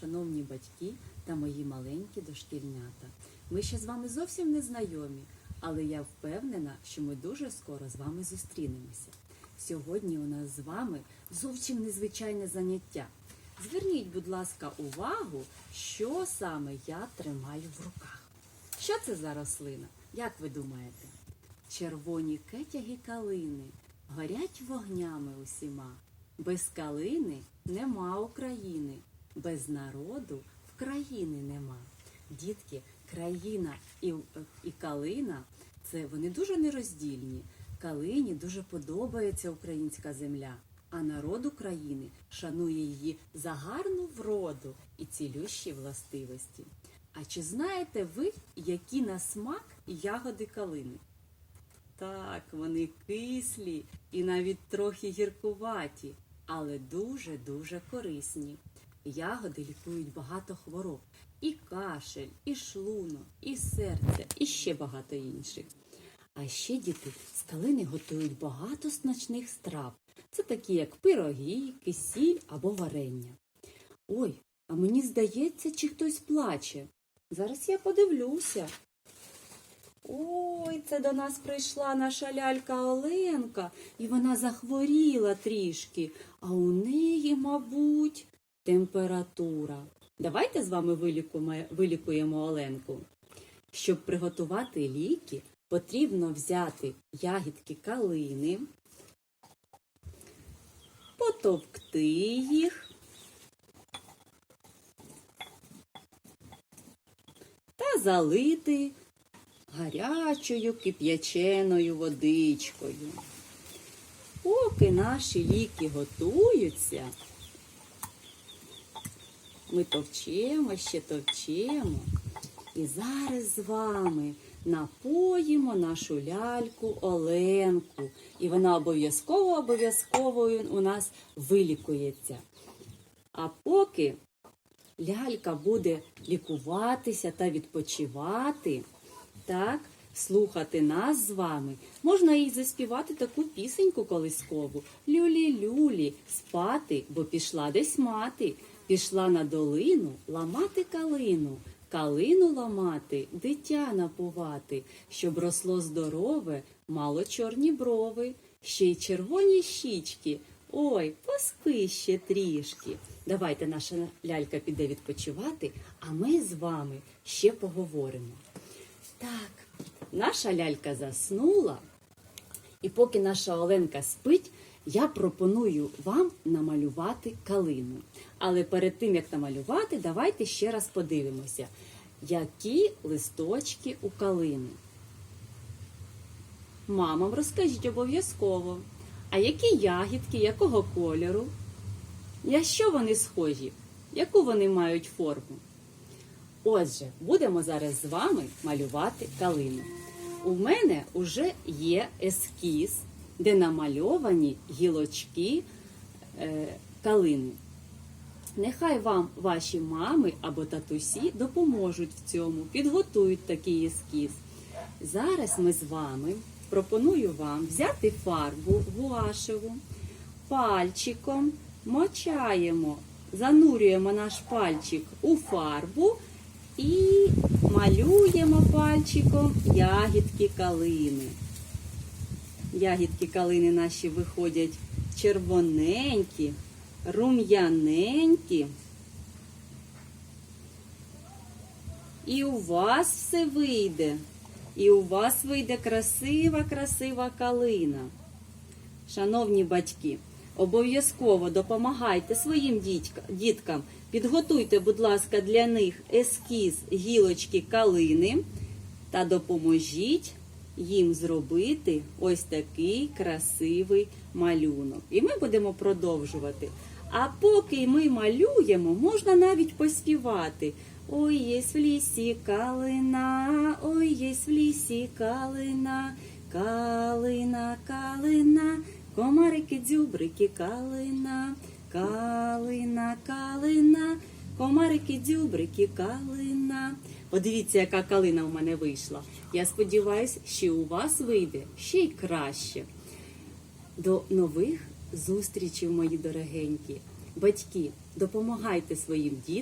шановні батьки та мої маленькі дошкільнята. Ми ще з вами зовсім не знайомі, але я впевнена, що ми дуже скоро з вами зустрінемося. Сьогодні у нас з вами зовсім незвичайне заняття. Зверніть, будь ласка, увагу, що саме я тримаю в руках. Що це за рослина? Як ви думаєте? Червоні кетяги калини горять вогнями усіма. Без калини нема України, без народу в країни нема. Дітки, країна і, і калина це вони дуже нероздільні. Калині дуже подобається українська земля, а народ України шанує її за гарну вроду і цілющі властивості. А чи знаєте ви, які на смак ягоди калини? Так, вони кислі і навіть трохи гіркуваті, але дуже-дуже корисні. Ягоди лікують багато хвороб. І кашель, і шлунок, і серце, і ще багато інших. А ще діти з калини готують багато смачних страв. Це такі, як пироги, кисіль або варення. Ой, а мені здається, чи хтось плаче. Зараз я подивлюся. Ой, це до нас прийшла наша лялька Оленка, і вона захворіла трішки, а у неї, мабуть, температура. Давайте з вами вилікуємо, Оленку. Щоб приготувати ліки, потрібно взяти ягідки калини, потовкти їх та залити гарячою кип'яченою водичкою. Поки наші ліки готуються, ми товчемо, ще товчемо. І зараз з вами напоїмо нашу ляльку Оленку. І вона обов'язково обов'язково у нас вилікується. А поки лялька буде лікуватися та відпочивати, так, слухати нас з вами, можна їй заспівати таку пісеньку колискову. Люлі-люлі, спати, бо пішла десь мати. Пішла на долину ламати калину, калину ламати, дитя напувати, щоб росло здорове, мало чорні брови, ще й червоні щічки. Ой, поспи ще трішки. Давайте наша лялька піде відпочивати, а ми з вами ще поговоримо. Так, наша лялька заснула, і поки наша Оленка спить, я пропоную вам намалювати калину. Але перед тим, як намалювати, давайте ще раз подивимося, які листочки у калини. Мамам розкажіть обов'язково. А які ягідки, якого кольору? Я що вони схожі? Яку вони мають форму? Отже, будемо зараз з вами малювати калину. У мене вже є ескіз, де намальовані гілочки е, калини. Нехай вам ваші мами або татусі допоможуть в цьому, підготують такий ескіз. Зараз ми з вами пропоную вам взяти фарбу гуашеву, пальчиком мочаємо, занурюємо наш пальчик у фарбу і малюємо пальчиком ягідки калини. Ягідки калини наші виходять червоненькі, рум'яненькі. І у вас все вийде. І у вас вийде красива, красива калина. Шановні батьки, обов'язково допомагайте своїм діткам. Підготуйте, будь ласка, для них ескіз гілочки калини та допоможіть їм зробити ось такий красивий малюнок. І ми будемо продовжувати. А поки ми малюємо, можна навіть поспівати. Ой, єсть в лісі калина, ой, єсть в лісі калина, калина, калина, комарики, дзюбрики, калина, калина, калина, комарики, дзюбрики, калина. Подивіться, яка калина в мене вийшла. Я сподіваюся, що у вас вийде ще й краще. До нових зустрічей, мої дорогенькі. Батьки, Допомагайте своїм діткам